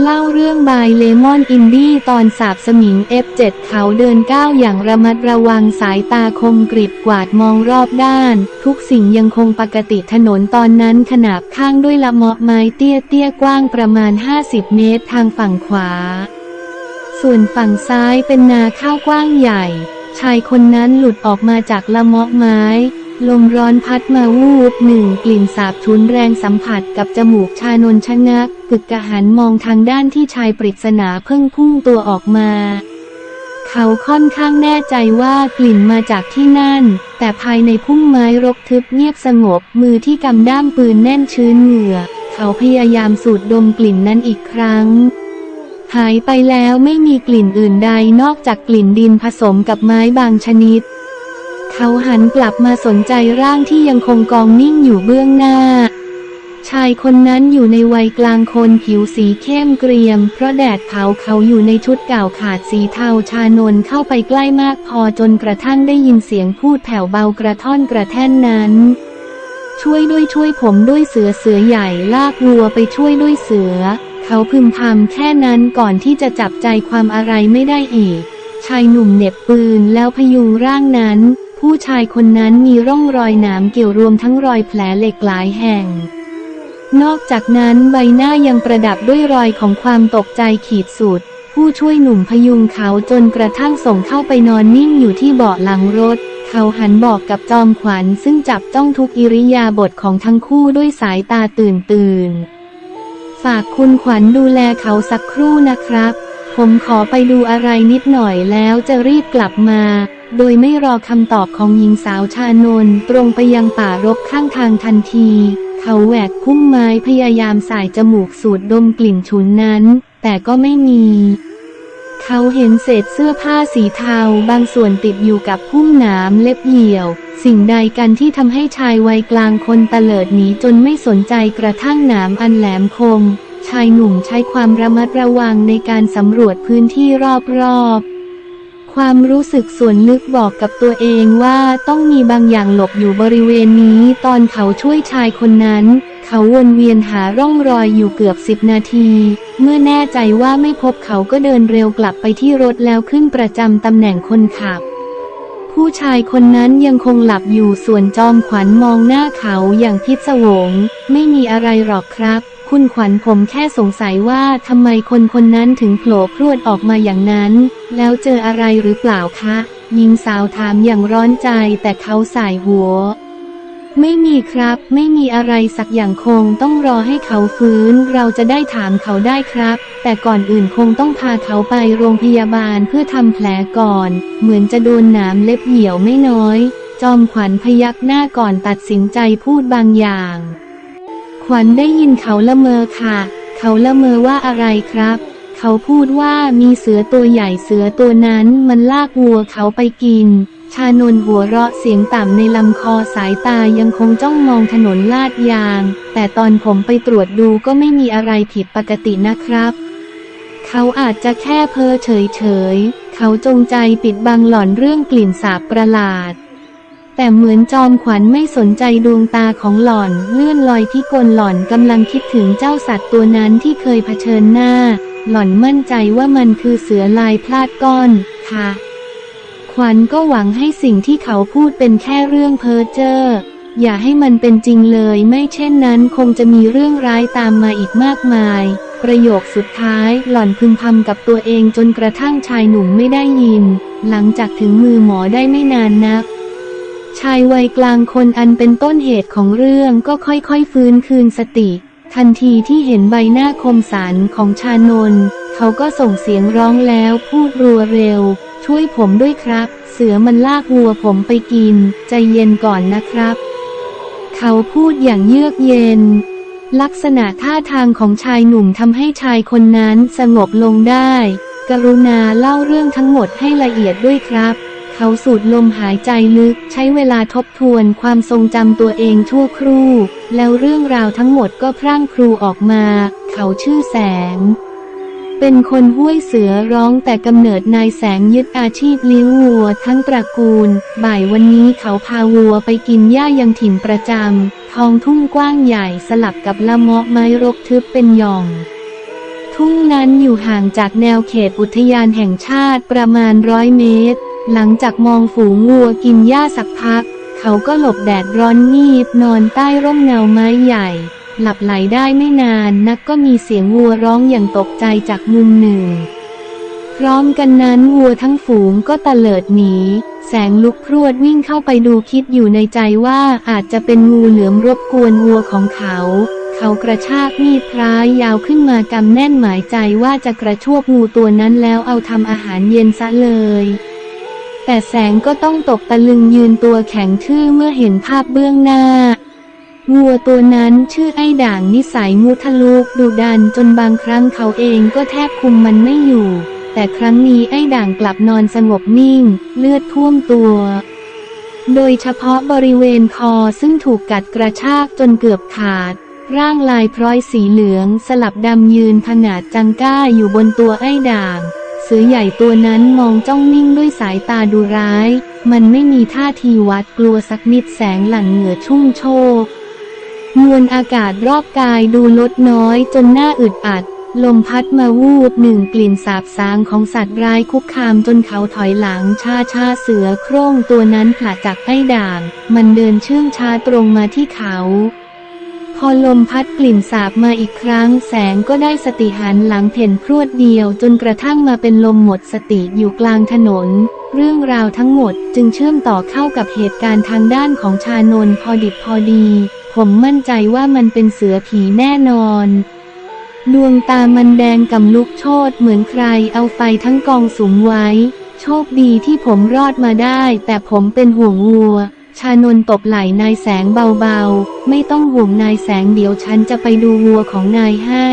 เล่าเรื่องบายเลมอนอินดี้ตอนสาบสมิง F7 เขาเดินก้าวอย่างระมัดระวังสายตาคมกริบกวาดมองรอบด้าน ทุกสิ่งยังคงปกติถนนตอนนั้นขนาบข้างด้วยละเมาะไม้เตี้ยเตี้ยกว้างประมาณ 50 เมตรทางฝั่งขวา ส่วนฝั่งซ้ายเป็นนาข้าวกว้างใหญ่ ชายคนนั้นหลุดออกมาจากละเมาะไม้ ลมร้อนพัดมาวูบหนึ่งกลิ่นสาบชุนแรงสัมผัสกับจมูกชานนชะงักกึกกะหันมองทางด้านที่ชายปริศนาเพิ่งพุ่งตัวออกมา เขาค่อนข้างแน่ใจว่ากลิ่นมาจากที่นั่น แต่ภายในพุ่มไม้รกทึบเงียบสงบมือที่กำด้ามปืนแน่นชื้นเหงื่อ เขาพยายามสูดดมกลิ่นนั้นอีกครั้งหายไปแล้วไม่มีกลิ่นอื่นใดนอกจากกลิ่นดินผสมกับไม้บางชนิด เขาหันกลับมาสนใจร่างที่ยังคงกองนิ่งอยู่เบื้องหน้า ชายคนนั้นอยู่ในวัยกลางคนผิวสีเข้มเกรียม เพราะแดดเผาเขาอยู่ในชุดเก่าขาดสีเทาชานนเข้าไปใกล้มากพอจนกระทั่งได้ยินเสียงพูดแผ่วเบากระท่อนกระแท่นนั้นช่วยด้วยช่วยผมด้วยเสือเสือใหญ่ลากวัวไปช่วยด้วยเสือ เขาพึมพำแค่นั้นก่อนที่จะจับใจความอะไรไม่ได้อีกชายหนุ่มเหน็บปืนแล้วพยุงร่างนั้น ผู้ชายคนนั้นมีร่องรอยหนามเกี่ยวรวมทั้งรอยแผลเหล็กหลายแห่ง นอกจากนั้นใบหน้ายังประดับด้วยรอยของความตกใจขีดสุด ผู้ช่วยหนุ่มพยุงเขาจนกระทั่งส่งเข้าไปนอนนิ่งอยู่ที่เบาะหลังรถ เขาหันบอกกับจอมขวัญซึ่งจับจ้องทุกอิริยาบถของทั้งคู่ด้วยสายตาตื่นตื่น ฝากคุณขวัญดูแลเขาสักครู่นะครับ ผมขอไปดูอะไรนิดหน่อยแล้วจะรีบกลับมา โดยไม่รอคำตอบของหญิงสาวชานนตรงไปยังป่ารกข้างทางทันที เขาแหวกพุ่มไม้พยายามสายจมูกสูดดมกลิ่นฉุนนั้น แต่ก็ไม่มี เขาเห็นเศษเสื้อผ้าสีเทาบางส่วนติดอยู่กับพุ่มหนามเล็บเหี่ยว สิ่งใดกันที่ทำให้ชายวัยกลางคนตะเลิดหนีจนไม่สนใจกระทั่งหนามอันแหลมคมชายหนุ่มใช้ความระมัดระวังในการสำรวจพื้นที่รอบๆ ความรู้สึกส่วนลึกบอกกับตัวเองว่าต้องมีบางอย่างหลบอยู่บริเวณนี้ ตอนเขาช่วยชายคนนั้น เขาวนเวียนหาร่องรอยอยู่เกือบสิบนาที เมื่อแน่ใจว่าไม่พบเขาก็เดินเร็วกลับไปที่รถแล้วขึ้นประจำตำแหน่งคนขับ ผู้ชายคนนั้นยังคงหลับอยู่ส่วนจอมขวัญมองหน้าเขาอย่างพิศวง ไม่มีอะไรหรอกครับ คุณขวัญผมแค่สงสัยว่าทำไมคนคนนั้นถึงโผล่พรวดออกมาอย่างนั้น แล้วเจออะไรหรือเปล่าคะหญิงสาวถามอย่างร้อนใจแต่เขาสายหัว ไม่มีครับ ไม่มีอะไรสักอย่างคงต้องรอให้เขาฟื้น เราจะได้ถามเขาได้ครับ แต่ก่อนอื่นคงต้องพาเขาไปโรงพยาบาลเพื่อทำแผลก่อน เหมือนจะโดนหนามเล็บเหี่ยวไม่น้อย จอมขวัญพยักหน้าก่อนตัดสินใจพูดบางอย่าง ขวัญได้ยินเขาละเมอค่ะ เขาละเมอว่าอะไรครับ เขาพูดว่ามีเสือตัวใหญ่เสือตัวนั้นมันลากวัวเขาไปกิน ชานนหัวเราะเสียงต่ำในลำคอสายตายังคงจ้องมองถนนลาดยาง แต่ตอนผมไปตรวจดูก็ไม่มีอะไรผิดปกตินะครับ เขาอาจจะแค่เพ้อเฉยๆเขาจงใจปิดบังหล่อนเรื่องกลิ่นสาบประหลาด แต่เหมือนจอมขวัญไม่สนใจดวงตาของหล่อน เลื่อนลอยที่กลหล่อนกำลังคิดถึงเจ้าสัตว์ตัวนั้นที่เคยเผชิญหน้า หล่อนมั่นใจว่ามันคือเสือลายพลาดก้อน ค่ะ ขวัญก็หวังให้สิ่งที่เขาพูดเป็นแค่เรื่องเพ้อเจ้ออย่าให้มันเป็นจริงเลยไม่เช่นนั้นคงจะมีเรื่องร้ายตามมาอีกมากมาย ประโยคสุดท้ายหล่อนพึมพำกับตัวเองจนกระทั่งชายหนุ่มไม่ได้ยิน หลังจากถึงมือหมอได้ไม่นานนัก ชายวัยกลางคนอันเป็นต้นเหตุของเรื่องก็ค่อยๆฟื้นคืนสติ ทันทีที่เห็นใบหน้าคมสันของชานนท์เขาก็ส่งเสียงร้องแล้วพูดรัวเร็ว ช่วยผมด้วยครับ เสือมันลากวัวผมไปกิน ใจเย็นก่อนนะครับ เขาพูดอย่างเยือกเย็น ลักษณะท่าทางของชายหนุ่มทำให้ชายคนนั้นสงบลงได้ กรุณาเล่าเรื่องทั้งหมดให้ละเอียดด้วยครับ เขาสูดลมหายใจลึก ใช้เวลาทบทวนความทรงจำตัวเองชั่วครู่ แล้วเรื่องราวทั้งหมดก็พรั่งพรูออกมา เขาชื่อแสง เป็นคนห้วยเสือร้องแต่กำเนิดนายแสงยึดอาชีพเลี้ยงวัวทั้งตระกูล บ่ายวันนี้เขาพาวัวไปกินหญ้ายังถิ่นประจำ ท้องทุ่งกว้างใหญ่สลับกับละเมาะไม้รกทึบเป็นหย่อมททุ่งนั้นอยู่ห่างจากแนวเขตอุทยานแห่งชาติประมาณร้อยเมตร หลังจากมองฝูงวัวกินหญ้าสักพัก เขาก็หลบแดดร้อนงีบนอนใต้ร่มเงาไม้ใหญ่ หลับไหลได้ไม่นานนักก็มีเสียงวัวร้องอย่างตกใจจากมุมหนึ่ง พร้อมกันนั้นวัวทั้งฝูงก็ตะเลิดหนี แสงลุกพรวดวิ่งเข้าไปดูคิดอยู่ในใจว่าอาจจะเป็นงูเหลือมรบกวนวัวของเขา เขากระชากมีดพร้ายยาวขึ้นมากำแน่นหมายใจว่าจะกระชวกงูตัวนั้นแล้วเอาทำอาหารเย็นซะเลย แต่แสงก็ต้องตกตะลึงยืนตัวแข็งทื่อเมื่อเห็นภาพเบื้องหน้า วัวตัวนั้นชื่อไอ้ด่างนิสัยมุทะลุกดุดันจนบางครั้งเขาเองก็แทบคุมมันไม่อยู่ แต่ครั้งนี้ไอ้ด่างกลับนอนสงบนิ่ง เลือดท่วมตัว โดยเฉพาะบริเวณคอซึ่งถูกกัดกระชากจนเกือบขาด ร่างลายพร้อยสีเหลืองสลับดำยืนผงาดจังก้าอยู่บนตัวไอ้ด่าง เสือใหญ่ตัวนั้นมองจ้องนิ่งด้วยสายตาดูร้าย มันไม่มีท่าทีวัดกลัวสักนิดแสงหลั่งเหงื่อชุ่มโชกมวลอากาศรอบกายดูลดน้อยจนหน้าอึดอัด ลมพัดมาวูบหนึ่งกลิ่นสาบสางของสัตว์ร้ายคุกคามจนเขาถอยหลังชาชาเสือโคร่งตัวนั้นผละจากไอ้ด่าง มันเดินเชื่องช้าตรงมาที่เขา อลมพัดกลิ่นสาบมาอีกครั้ง แสงก็ได้สติหันหลังเพ่นพรวดเดียว จนกระทั่งมาเป็นลมหมดสติอยู่กลางถนน เรื่องราวทั้งหมดจึงเชื่อมต่อเข้ากับเหตุการณ์ทางด้านของชานนพอดิบพอดี ผมมั่นใจว่ามันเป็นเสือผีแน่นอน ดวงตามันแดงกำลุกโชดเหมือนใครเอาไฟทั้งกองสุมไว้ โชคดีที่ผมรอดมาได้ แต่ผมเป็นห่วงวัว ชานนตบไหล่นายแสงเบาๆ ไม่ต้องห่วงนายแสงเดี๋ยวฉันจะไปดูวัวของนายให้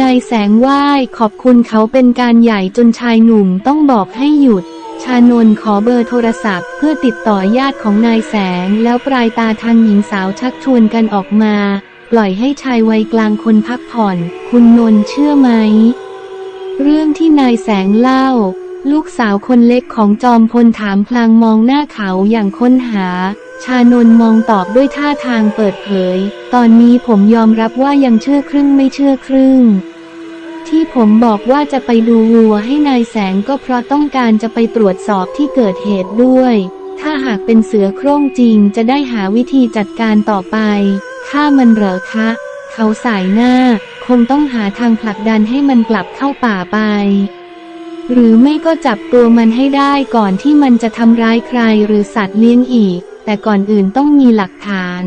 นายแสงไหว้ขอบคุณเขาเป็นการใหญ่จนชายหนุ่มต้องบอกให้หยุด ชานนขอเบอร์โทรศัพท์ เพื่อติดต่อญาติของนายแสงแล้วปลายตาทางหญิงสาวชักชวนกันออกมา ปล่อยให้ชายวัยกลางคนพักผ่อน คุณนนท์เชื่อไหม เรื่องที่นายแสงเล่า ลูกสาวคนเล็กของจอมพลถามพลางมองหน้าเขาอย่างค้นหา ชานนมองตอบด้วยท่าทางเปิดเผย ตอนนี้ผมยอมรับว่ายังเชื่อครึ่งไม่เชื่อครึ่ง ที่ผมบอกว่าจะไปดูวัวให้นายแสงก็เพราะต้องการจะไปตรวจสอบที่เกิดเหตุด้วย ถ้าหากเป็นเสือโคร่งจริงจะได้หาวิธีจัดการต่อไปฆ่ามันเหรอคะ เขาสายหน้า คงต้องหาทางผลักดันให้มันกลับเข้าป่าไป หรือไม่ก็จับตัวมันให้ได้ก่อนที่มันจะทำร้ายใครหรือสัตว์เลี้ยงอีก แต่ก่อนอื่นต้องมีหลักฐาน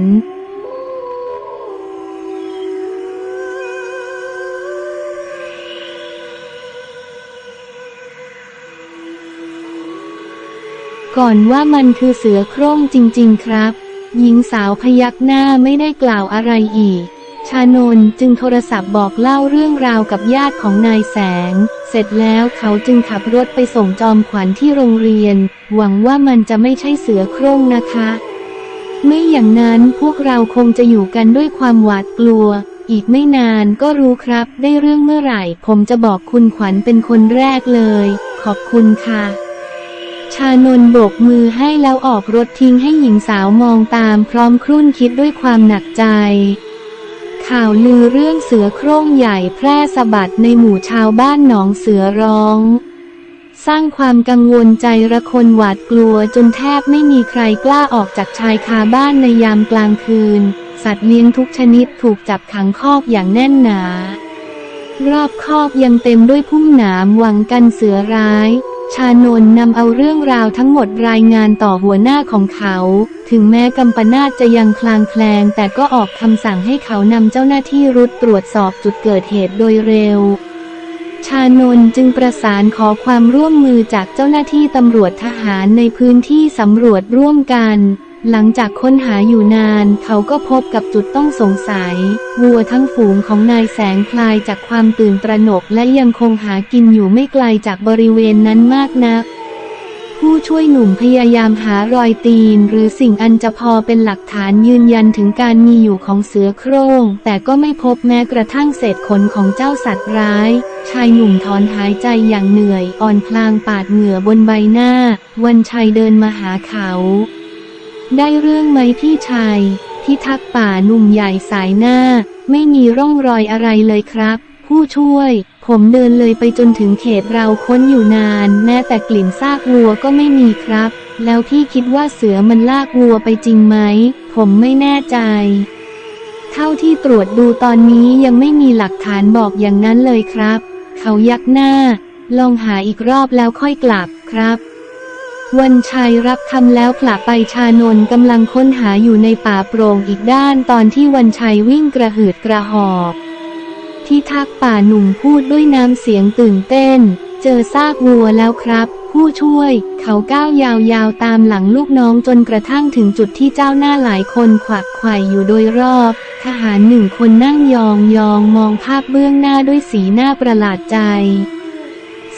ก่อนว่ามันคือเสือโคร่งจริง ๆ ครับ หญิงสาวพยักหน้าไม่ได้กล่าวอะไรอีก ชานนจึงโทรศัพท์บอกเล่าเรื่องราวกับญาติของนายแสง เสร็จแล้วเขาจึงขับรถไปส่งจอมขวัญที่โรงเรียน หวังว่ามันจะไม่ใช่เสือโคร่งนะคะ ไม่อย่างนั้นพวกเราคงจะอยู่กันด้วยความหวาดกลัว อีกไม่นานก็รู้ครับ ได้เรื่องเมื่อไหร่ ผมจะบอกคุณขวัญเป็นคนแรกเลย ขอบคุณค่ะ ชานนโบกมือให้แล้วออกรถทิ้งให้หญิงสาวมองตามพร้อมครุ่นคิดด้วยความหนักใจ ข่าวลือเรื่องเสือโคร่งใหญ่แพร่สะบัดในหมู่ชาวบ้านหนองเสือร้อง สร้างความกังวลใจระคนหวาดกลัวจนแทบไม่มีใครกล้าออกจากชายคาบ้านในยามกลางคืน สัตว์เลี้ยงทุกชนิดถูกจับขังคอกอย่างแน่นหนา รอบคอกยังเต็มด้วยพุ่มหนามหวังกันเสือร้าย ชานนท์นำเอาเรื่องราวทั้งหมดรายงานต่อหัวหน้าของเขา ถึงแม้กัมปนาตจะยังคลางแคลง แต่ก็ออกคำสั่งให้เขานำเจ้าหน้าที่รุดตรวจสอบจุดเกิดเหตุโดยเร็ว ชานนท์จึงประสานขอความร่วมมือจากเจ้าหน้าที่ตำรวจทหารในพื้นที่สำรวจร่วมกัน หลังจากค้นหาอยู่นาน เขาก็พบกับจุดต้องสงสัย วัวทั้งฝูงของนายแสงคลายจากความตื่นตระหนกและยังคงหากินอยู่ไม่ไกลจากบริเวณนั้นมากนัก ผู้ช่วยหนุ่มพยายามหารอยตีน หรือสิ่งอันจะพอเป็นหลักฐานยืนยันถึงการมีอยู่ของเสือโคร่ง แต่ก็ไม่พบแม้กระทั่งเศษขนของเจ้าสัตว์ร้าย ชายหนุ่มถอนหายใจอย่างเหนื่อย อ่อนพลางปาดเหงื่อบนใบหน้า วันชัยเดินมาหาเขา ได้เรื่องไหมพี่ชายพิทักป่าหนุ่มใหญ่สายหน้า ไม่มีร่องรอยอะไรเลยครับ ผู้ช่วย ผมเดินเลยไปจนถึงเขตเราค้นอยู่นาน แม้แต่กลิ่นซากวัวก็ไม่มีครับ แล้วพี่คิดว่าเสือมันลากวัวไปจริงไหม ผมไม่แน่ใจ เท่าที่ตรวจดูตอนนี้ยังไม่มีหลักฐานบอกอย่างนั้นเลยครับ เขายักหน้า ลองหาอีกรอบแล้วค่อยกลับครับ วันชัยรับคำแล้วกลับไปชานนกำลังค้นหาอยู่ในป่าโปร่งอีกด้านตอนที่วันชัยวิ่งกระหืดกระหอบที่ทักป่าหนุ่มพูดด้วยน้ำเสียงตื่นเต้น เจอซากวัวแล้วครับ ผู้ช่วย เขาก้าวยาวๆตามหลังลูกน้องจนกระทั่งถึงจุดที่เจ้าหน้าหลายคนขวักไขว่อยู่โดยรอบ ทหารหนึ่งคนนั่งยองยองมองภาพเบื้องหน้าด้วยสีหน้าประหลาดใจ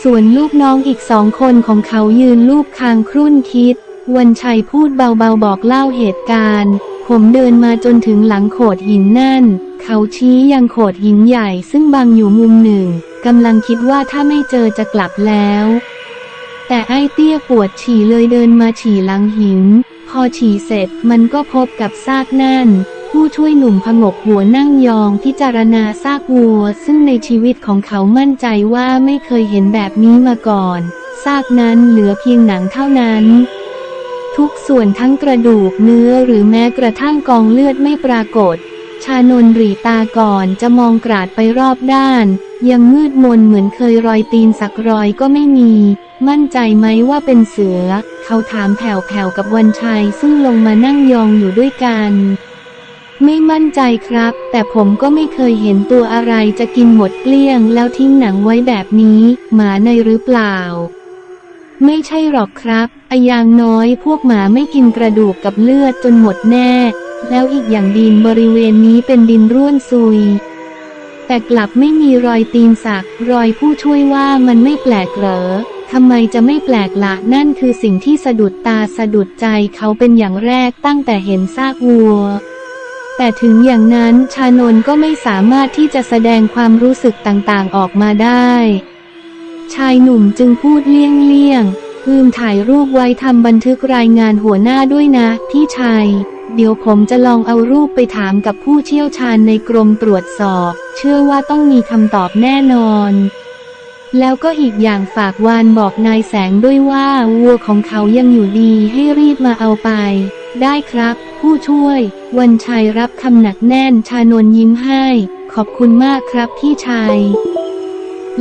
ส่วนลูกน้องอีกสองคนของเขายืนลูบคางครุ่นคิด วันชัยพูดเบาๆบอกเล่าเหตุการณ์ ผมเดินมาจนถึงหลังโขดหินนั่น เขาชี้ยังโขดหินใหญ่ซึ่งบังอยู่มุมหนึ่งกำลังคิดว่าถ้าไม่เจอจะกลับแล้ว แต่ไอ้เตี้ยปวดฉี่เลยเดินมาฉี่หลังหิน พอฉี่เสร็จมันก็พบกับซากนั่น ผู้ช่วยหนุ่มผงกหัวนั่งยองพิจารณาซากวัว ซึ่งในชีวิตของเขามั่นใจว่าไม่เคยเห็นแบบนี้มาก่อน ซากนั้นเหลือเพียงหนังเท่านั้น ทุกส่วนทั้งกระดูกเนื้อหรือแม้กระทั่งกองเลือดไม่ปรากฏ ชานนรีตาก่อนจะมองกราดไปรอบด้าน ยังมืดมนเหมือนเคยรอยตีนสักรอยก็ไม่มี มั่นใจไหมว่าเป็นเสือ เขาถามแผ่วๆกับวันชัยซึ่งลงมานั่งยองอยู่ด้วยกัน ไม่มั่นใจครับ แต่ผมก็ไม่เคยเห็นตัวอะไรจะกินหมดเกลี้ยง แล้วทิ้งหนังไว้แบบนี้ หมาในหรือเปล่า ไม่ใช่หรอกครับไออย่างน้อยพวกหมาไม่กินกระดูกกับเลือดจนหมดแน่ แล้วอีกอย่างดินบริเวณนี้เป็นดินร่วนซุย แต่กลับไม่มีรอยตีนสัก รอยผู้ช่วยว่ามันไม่แปลกเหรอทำไมจะไม่แปลกละนั่นคือสิ่งที่สะดุดตาสะดุดใจเขาเป็นอย่างแรกตั้งแต่เห็นซากวัว แต่ถึงอย่างนั้นชานนก็ไม่สามารถที่จะแสดงความรู้สึกต่างๆออกมาได้ ชายหนุ่มจึงพูดเลี่ยงเลี่ยงๆลืมถ่ายรูปไว้ทำบันทึกรายงานหัวหน้าด้วยนะ พี่ชาย เดี๋ยวผมจะลองเอารูปไปถามกับผู้เชี่ยวชาญในกรมตรวจสอบ เชื่อว่าต้องมีคำตอบแน่นอน แล้วก็อีกอย่างฝากวานบอกนายแสงด้วยว่าวัวของเขายังอยู่ดีให้รีบมาเอาไป ได้ครับ ผู้ช่วย วันชัยรับคำหนักแน่นชานนยิ้มให้ ขอบคุณมากครับพี่ชาย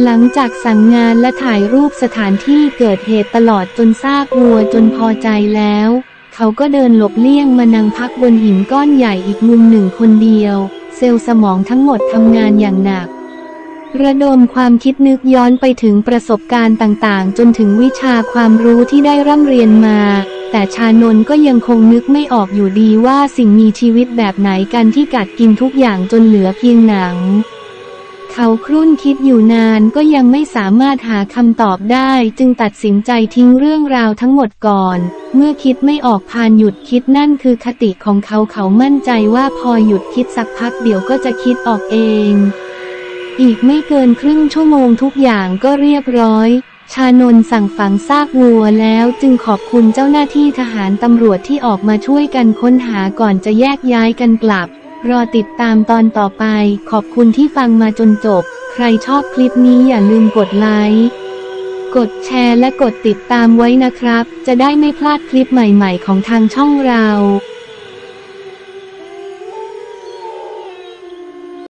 หลังจากสั่งงานและถ่ายรูปสถานที่เกิดเหตุตลอดจนซากวัวจนพอใจแล้ว เขาก็เดินหลบเลี่ยงมานั่งพักบนหินก้อนใหญ่อีกมุมหนึ่งคนเดียว เซลล์สมองทั้งหมดทำงานอย่างหนัก ระดมความคิดนึกย้อนไปถึงประสบการณ์ต่างๆ จนถึงวิชาความรู้ที่ได้ร่ำเรียนมา แต่ชานนก็ยังคงนึกไม่ออกอยู่ดีว่าสิ่งมีชีวิตแบบไหนกันที่กัดกินทุกอย่างจนเหลือเพียงหนัง เขาครุ่นคิดอยู่นานก็ยังไม่สามารถหาคำตอบได้ จึงตัดสินใจทิ้งเรื่องราวทั้งหมดก่อน เมื่อคิดไม่ออกพานหยุดคิดนั่นคือคติของเขาเขามั่นใจว่าพอหยุดคิดสักพักเดี๋ยวก็จะคิดออกเอง อีกไม่เกินครึ่งชั่วโมงทุกอย่างก็เรียบร้อย ชานนสั่งฝังซากวัวแล้วจึงขอบคุณเจ้าหน้าที่ทหารตำรวจที่ออกมาช่วยกันค้นหาก่อนจะแยกย้ายกันกลับ รอติดตามตอนต่อไป ขอบคุณที่ฟังมาจนจบ ใครชอบคลิปนี้อย่าลืมกดไลค์กดแชร์และกดติดตามไว้นะครับ จะได้ไม่พลาดคลิปใหม่ๆของทางช่องเรา